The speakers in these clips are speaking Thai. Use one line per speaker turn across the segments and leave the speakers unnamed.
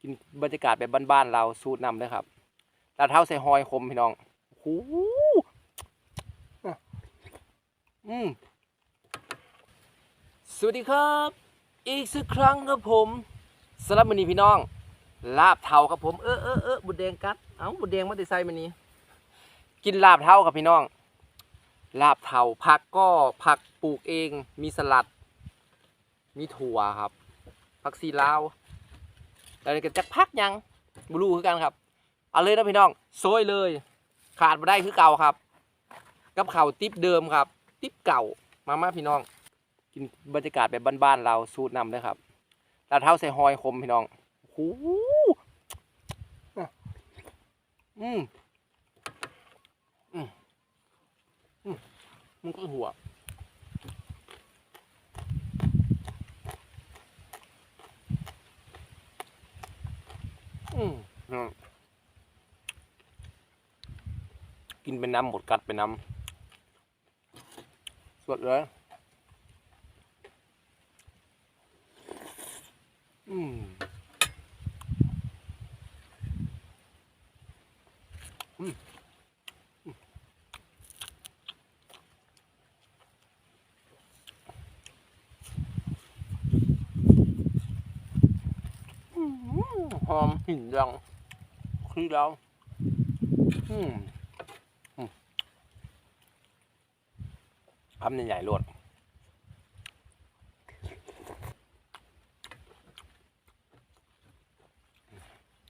กินบรรยากาศแบบบ้านๆเราสูตรนำเลยครับลาดเท้าใส่หอยคมพี่น้องโอ้โหอืมสวัสดีครับ อีกสักครั้งครับผมสำหรับมือนี้พี่น้อง ลาบเทาครับผมเออเออเออบุดแดงกัดเอ้าบุดแดงมาติใส่มื้อนี้กินลาบเทาครับพี่น้อง ลาบเทาผักก็ผักปลูกเองมีสลัด มีถั่วครับผักซีลาว แล้วนี่ก็จักพักยังบลูคือกันครับ เอาเลยนะพี่น้องโซยเลย ขาดมาได้คือเก่าครับ กับเข่าติ๊บเดิมครับ ติ๊บเก่ามามาพี่น้อง กินบรรยากาศแบบบ้านๆเราสูตรนำเลยครับลาเท้าใส่หอยคมพี่น้องโอ้โหอืมอืมอืมมันก็หัว อืมอืม กินเป็นน้ำหมดกัดเป็นน้ำสดเลยอืมอืมอืมอืมหอมหินดังคือเราอืมอืม คำใหญ่ๆลวด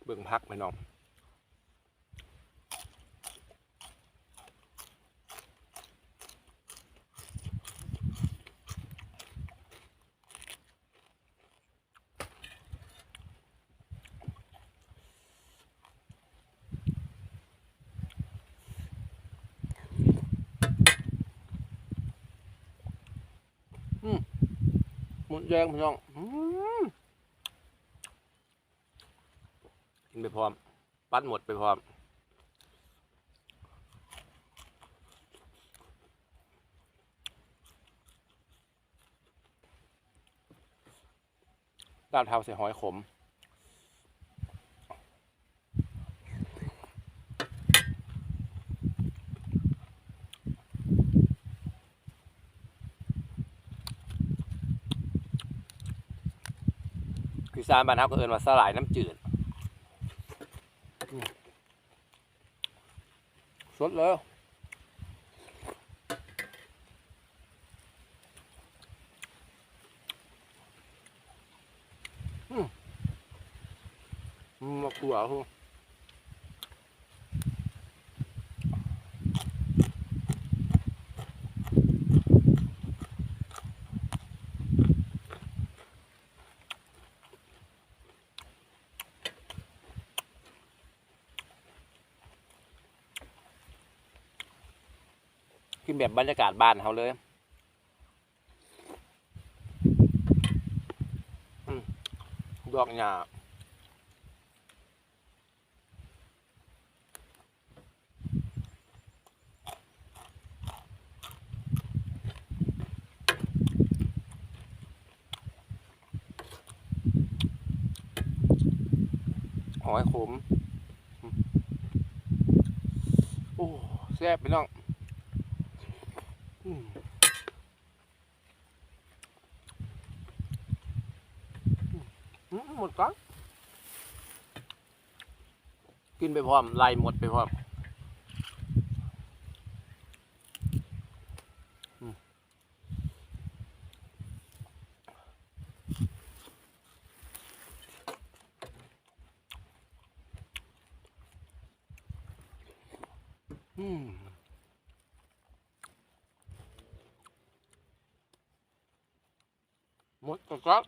เบิ่งพักไปน้อง หมดแยงพี่น้องอืมกินไปพร้อม ปัดหมดไปพร้อมดาวเทาใส่หอยขม คือซานบ้านเฮาก็เอิ้นว่าสลายน้ำจืดสดเลยอืมอืมมะกรูดอ่ แบบบรรยากาศบ้านเขาเลยดอกหญ้าหอยขม โอ้แซ่บไปน้อง หมดก่อนกินไปพร้อมไล่หมดไปพร้อมอืม มดแล้วครับ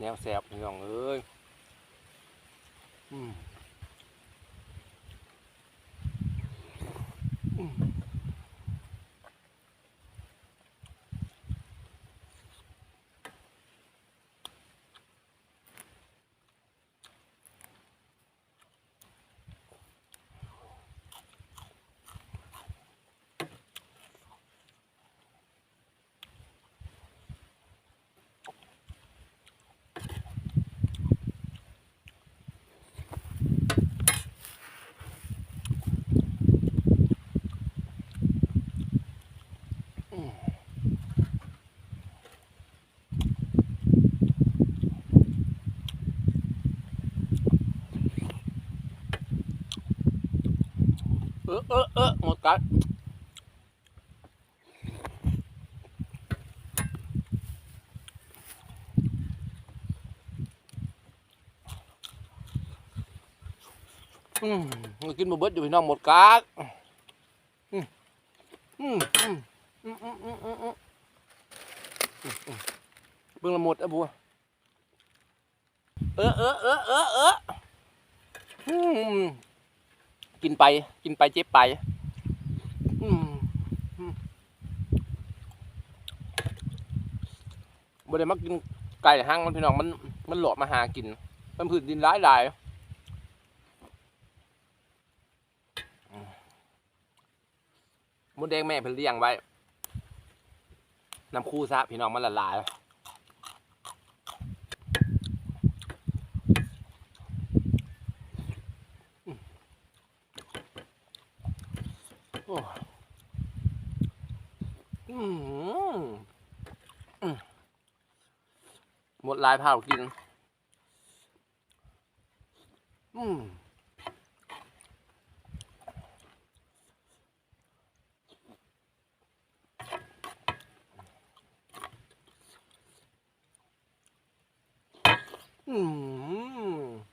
แนวแสบพี่น้องเอ้ยอืม เออเออเออหมดกัดอืมกินบะเบิดอยู่พี่น้องหมดกัดอืมอืมอืมอืมอืมอืมอืมอืมเบิ่งละหมดอะบัวเออเออเออเออเอออืม กินไป กินไปเจ็บไปอืมอืมบ่ได้มากินไก่ห้างมันพี่น้องมันมันหลอมาหากิน มันผืนดินร้ายหลายมดแดงแม่เพิ่นเลี้ยงไว้น้ำคู่ซะพี่น้องมันละลาย โอ้อืมอืมหมด ลายเผากิน อืมอืม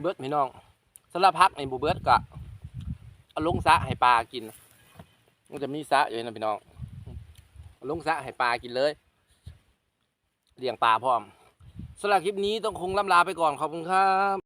เบิร์ดพี่น้องสำหรับพักในบูเบิดกะเอาลงสะให้ปลากิน มันจะมีสะอยู่นะพี่น้องเอาลงสะให้ปลากินเลยเลี้ยงปลาพร้อมสำหรับคลิปนี้ต้องคงล่ำลาไปก่อนขอบคุณครับ